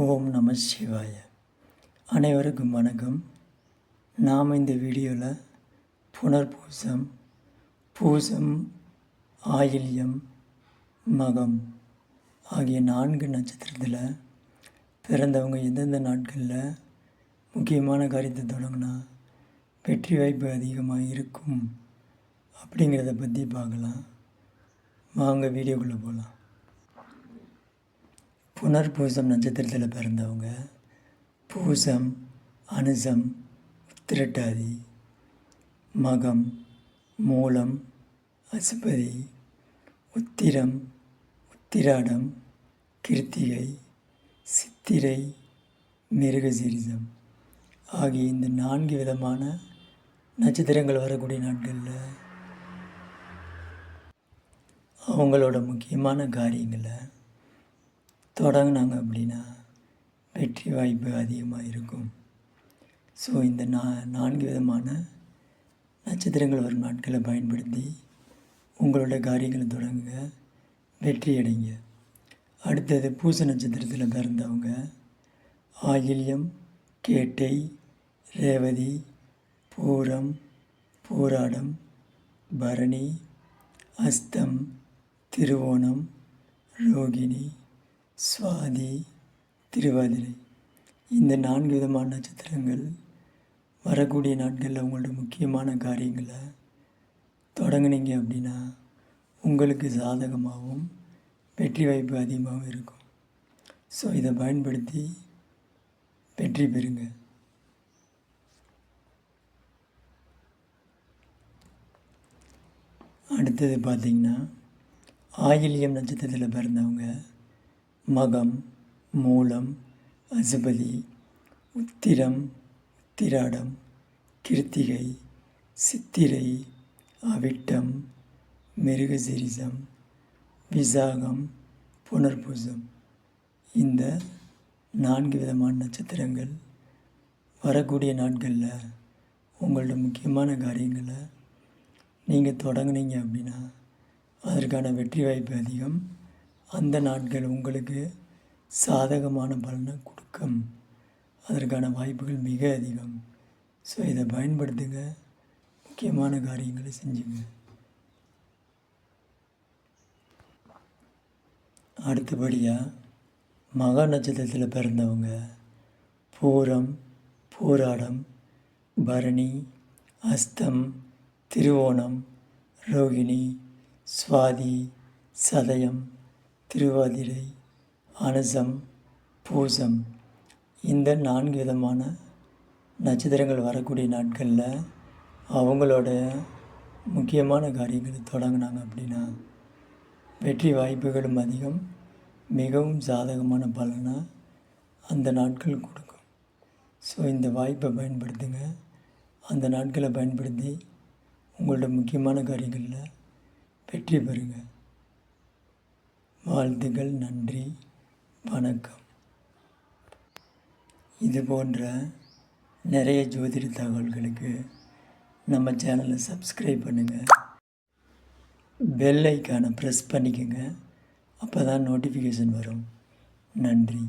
ஓம் நம சிவாய. அனைவருக்கும் வணக்கம். நாம் இந்த வீடியோவில் புனர்பூசம் பூசம் ஆயில்யம் மகம் ஆகிய நான்கு நட்சத்திரத்தில் பிறந்தவங்க எந்தெந்த நாட்களில் முக்கியமான காரியத்தை தொடங்கினா வெற்றி வாய்ப்பு அதிகமாக இருக்கும் அப்படிங்கிறத பற்றி பார்க்கலாம். வாங்க வீடியோக்குள்ளே போகலாம் புனர்பூசம் நட்சத்திரத்தில் பிறந்தவங்க பூசம் அனுசம் உத்திரட்டாதி மகம் மூலம் அசுபதி உத்திரம் உத்திராடம் கிருத்திகை சித்திரை மிருகசீரிசம் ஆகிய இந்த நான்கு விதமான நட்சத்திரங்கள் வரக்கூடிய நாட்களில் அவங்களோட முக்கியமான காரியங்களை தொடங்கினாங்க அப்படின்னா வெற்றி வாய்ப்பு அதிகமாக இருக்கும். ஸோ இந்த நா நான்கு விதமான நட்சத்திரங்கள் வரும் நாட்களை பயன்படுத்தி உங்களோட காரியங்களை தொடங்குங்க. வெற்றி அடைங்க. அடுத்தது பூச நட்சத்திரத்தில் பிறந்தவங்க ஆயில்யம் கேட்டை ரேவதி பூரம் பூராடம் பரணி அஸ்தம் திருவோணம் ரோகிணி சுவாதி திருவாதிரை. இந்த நான்கு விதமான நட்சத்திரங்கள் வரக்கூடிய நாட்களில் உங்களோட முக்கியமான காரியங்களை தொடங்குனீங்க அப்படின்னா உங்களுக்கு சாதகமாகவும் வெற்றி வாய்ப்பு அதிகமாகவும் இருக்கும். ஸோ இதை பயன்படுத்தி வெற்றி பெறுங்க. அடுத்தது பார்த்திங்கன்னா ஆயில்யம் நட்சத்திரத்தில் பிறந்தவங்க மகம் மூலம் அசுபதி உத்திரம் உத்திராடம் கிருத்திகை சித்திரை அவிட்டம் மிருகசிரிசம் விசாகம் புனர்பூசம். இந்த நான்கு விதமான நட்சத்திரங்கள் வரக்கூடிய நாட்களில் உங்களோட முக்கியமான காரியங்களை நீங்கள் தொடங்குனீங்க அப்படின்னா அதற்கான வெற்றி வாய்ப்பு அதிகம். அந்த நாட்கள் உங்களுக்கு சாதகமான பலனை கொடுக்கும். அதற்கான வாய்ப்புகள் மிக அதிகம். ஸோ இதை பயன்படுத்துங்க. முக்கியமான காரியங்களை செஞ்சுங்க. அடுத்தபடியாக மகா நட்சத்திரத்தில் பிறந்தவங்க பூரம் போராடம் பரணி அஸ்தம் திருவோணம் ரோகிணி சுவாதி சதயம் திருவாதிரை அனுசம் பூசம் இந்த நான்கு விதமான நட்சத்திரங்கள் வரக்கூடிய நாட்களில் அவங்களோட முக்கியமான காரியங்களை தொடங்கினாங்க அப்படின்னா வெற்றி வாய்ப்புகளும் அதிகம் மிகவும் சாதகமான பலனை அந்த நாட்கள் கொடுக்கும். ஸோ இந்த வாய்ப்பை பயன்படுத்துங்க. அந்த நாட்களை பயன்படுத்தி உங்களோட முக்கியமான காரியங்களில் வெற்றி பெறுங்க. வாழ்த்துக்கள் நன்றி வணக்கம். இது போன்ற நிறைய ஜோதிட தகவல்களுக்கு நம்ம சேனலை சப்ஸ்கிரைப் பண்ணுங்கள் பெல் ஐக்கானை ப்ரெஸ் பண்ணிக்கோங்க. அப்போ தான் நோட்டிஃபிகேஷன் வரும். நன்றி.